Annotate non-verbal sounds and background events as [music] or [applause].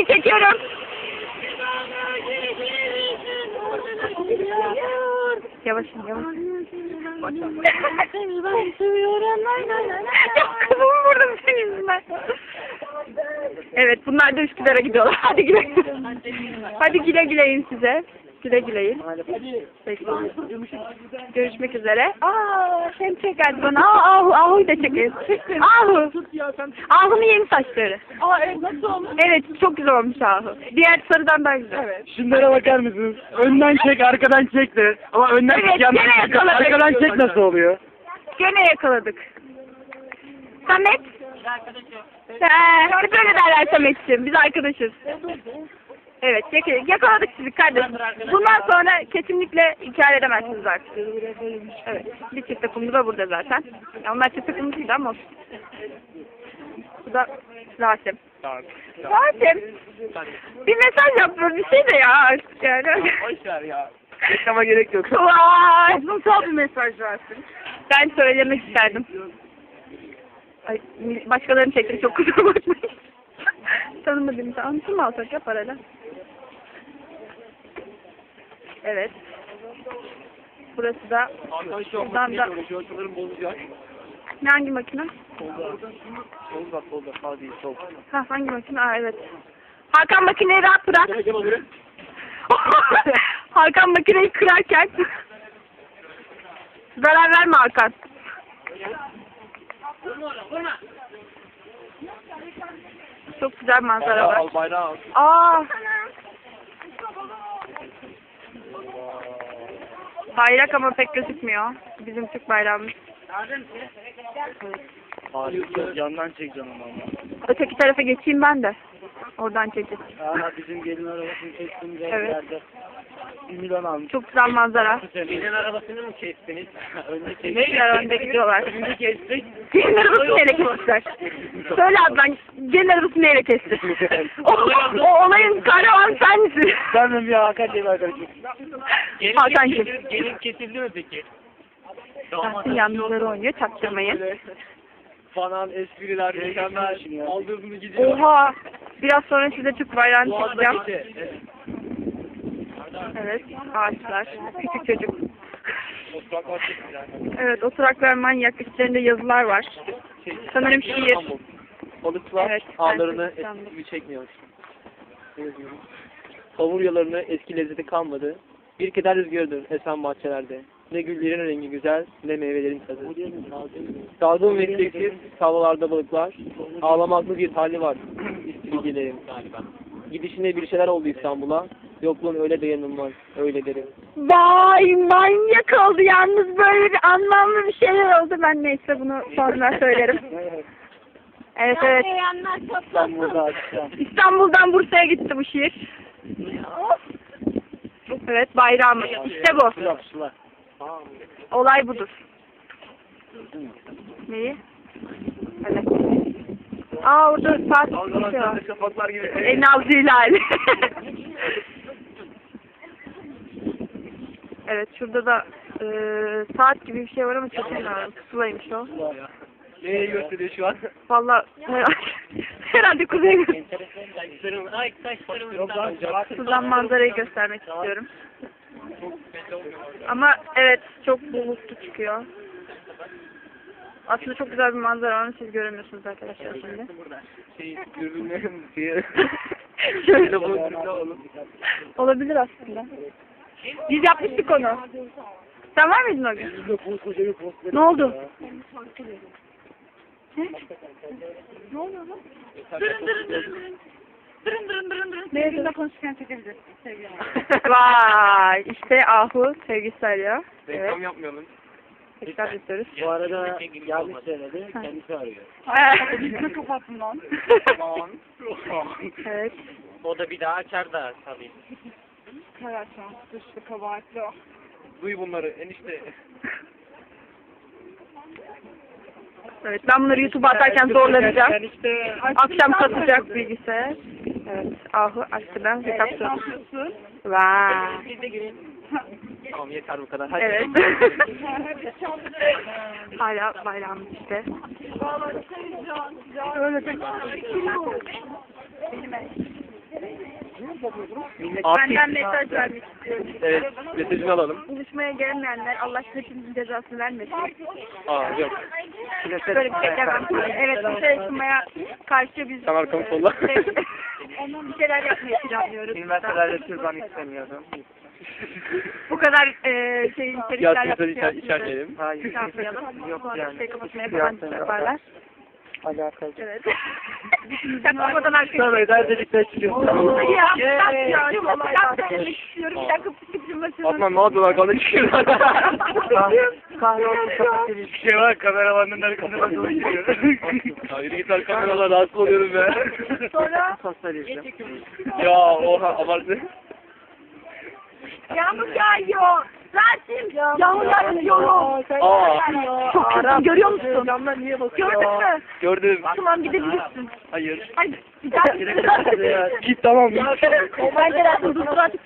Hadi çekiyorum. Yavaş yavaş. Ben seviyorum. Kafamı vurdum senin yüzünden. Evet bunlar da Üsküdar'a gidiyorlar. Hadi güle Hadi güle güleyin size. Güle güleyin. Peki. Görüşmek üzere. Aa, sen çek hadi bana. Aa, Ahu, Ahu'yu da çekelim. Ahu. Ahu'nun yeni saçları. Aa evet nasıl olmuş? Evet çok güzel olmuş Ahu. Diğer sarıdan daha güzel. Evet. Şunlara bakar mısınız? Önden çek, arkadan çek de. Ama önden Evet, çek, yandan gene çek. yakaladık. Arkadan çek nasıl oluyor? Gene yakaladık. Samet. He, hep öyle derler Samet'ciğim. Biz arkadaşız. Evet, yak- yakaladık sizi kardeşim. Bundan sonra kesinlikle inkar edemezsiniz artık. Evet, bir çift takımlı da burada zaten. Ya onlar çift takımlı değil ama olsun. Bu da Rasim. Rasim. Bir mesaj yapıyor, bir şey de ya artık yani. Boşver ya. Reklama gerek yok. Vay. Toplumsal bir mesaj versin. Ben söylemek isterdim. Ay, başkalarını çektim çok kusura bakmayın. Tanımadığım mı alsak ya parayla? Evet. Burası da Buradan da- bozacak. ne hangi makine? Solda. Solda, solda. Sağ değil, sol. Ha hangi makine? Aa evet. Hakan makineyi rahat bırak. [laughs] Hakan makineyi kırarken zarar verme Hakan. Çok güzel manzara var. Aa. Bayrak ama pek gözükmüyor. Bizim Türk bayrağımız. Harika. Yandan çekeceğim ama. Öteki tarafa geçeyim ben de. Oradan çekeceğim. Aa, bizim gelin arabasını çektiğimiz evet. yerlerde. 1 almış. Çok güzel manzara. Birinin arabasını mı kestiniz? önde kestiniz. Neyle önde gidiyorlar? Önde kestik. Senin arabası neyle kesmişler? [laughs] Söyle ablan, senin arabası neyle kesti? [laughs] o, o olayın kahramanı sen misin? Benim ya Hakan diye bir arkadaşım. Hakan kim? Gelin kesildi mi peki? Damatın yalnızları oynuyor, çaktırmayın. Falan espriler, mükemmel. Aldığımızı gidiyor. Oha! Biraz sonra size Türk bayrağını çekeceğim. Evet, ağaçlar, küçük çocuk. Evet, oturaklar manyak, üstlerinde yazılar var. Sanırım şiir. Balıklar Evet, ağlarını eski gibi çekmiyormuş. Kavuryalarını eski lezzeti kalmadı. Bir keder rüzgarıdır esen bahçelerde. Ne güllerin rengi güzel, ne meyvelerin tadı. Salgın ve isteksiz tavlalarda balıklar. Ağlamaklı bir hali var. İstiridyelerin. Gidişine bir şeyler oldu İstanbul'a. Yokluğun öyle dayanılmaz, öyle derim. Vay manyak oldu yalnız böyle bir anlamlı bir şeyler oldu. Ben neyse bunu sonra söylerim. [laughs] Evet evet. İstanbul'da akşam. İstanbul'dan Bursa'ya gitti bu şiir. Evet bayrağımız. İşte bu. Olay budur. Neyi? Evet. Aa orada bir şey var. En az hilal. Evet şurada da e, saat gibi bir şey var ama çok bilmiyorum. Pusulaymış o. Neye gösteriyor şu an? Valla [laughs] herhalde kuzey Ay saçlarım. Şuradan manzarayı göstermek istiyorum. Ama evet çok bulutlu çıkıyor. Aslında çok güzel bir manzara var ama siz göremiyorsunuz arkadaşlar şimdi. Şey, dürbünlerin [laughs] olur. Olabilir aslında. Biz yapmıştık onu. Sen var mıydın o gün? Ne oldu? Ne? Oluyor lan? Dırın dırın dırın. Dırın dırın dırın dırın. Mevzuda konuşurken çekebiliriz. Sevgilim. [laughs] Vay işte Ahu sevgisi arıyor. Evet Reklam yapmayalım. tekrar ediyoruz. Bu arada yanlış söyledi. Kendisi arıyor. [laughs] Ne kapattın lan? evet. O da bir daha açar da tabii. Karaçan, dışlı kabahatli o. Duy bunları enişte. Evet ben bunları YouTube'a atarken zorlanacağım. Enişte. Akşam kasacak bilgisayar. Evet Ahu açtı ben hesap Ne yapıyorsun? Vay. Tamam yeter bu kadar. Hadi. Evet. [laughs] Hala bayrağımız işte. Öyle pek. Benden mesaj vermek istiyorum. Evet, mesajını alalım. Buluşmaya gelmeyenler Allah hepimizin cezasını vermesin. Aa yok. Böyle bir şey demem. Evet, bu şey yapmaya karşı biz Sen arkamı kolla. bir şeyler yapmayı planlıyoruz. Üniversitelerde türban istemiyorum. Bu kadar e, şey içerikler. Hayır. şey yapmayalım. Yok Sonra yani. şey kapatmaya falan yaparlar. Alakalı. Evet. [laughs] Çakmadan arkadaşlar. Sonra eder dedikler çıkıyor. Ya, ya. Osman ne oldu lan? Kanı çıkıyor. [laughs] Kahve kapatırız. Bir şey var kameramanın arkasına dolaşıyor. Ya yürü git kameralar rahatsız oluyorum be. Sonra ya oha abartı. yağmur yağıyor. Rasim yağmur yağıyor. Aa. Kötü görüyor musun? Camdan niye bakıyor? Gördün mü? Gördüm. Tamam gidebilirsin. Hayır. Daha. Git tamam. Ben de Rasim dur artık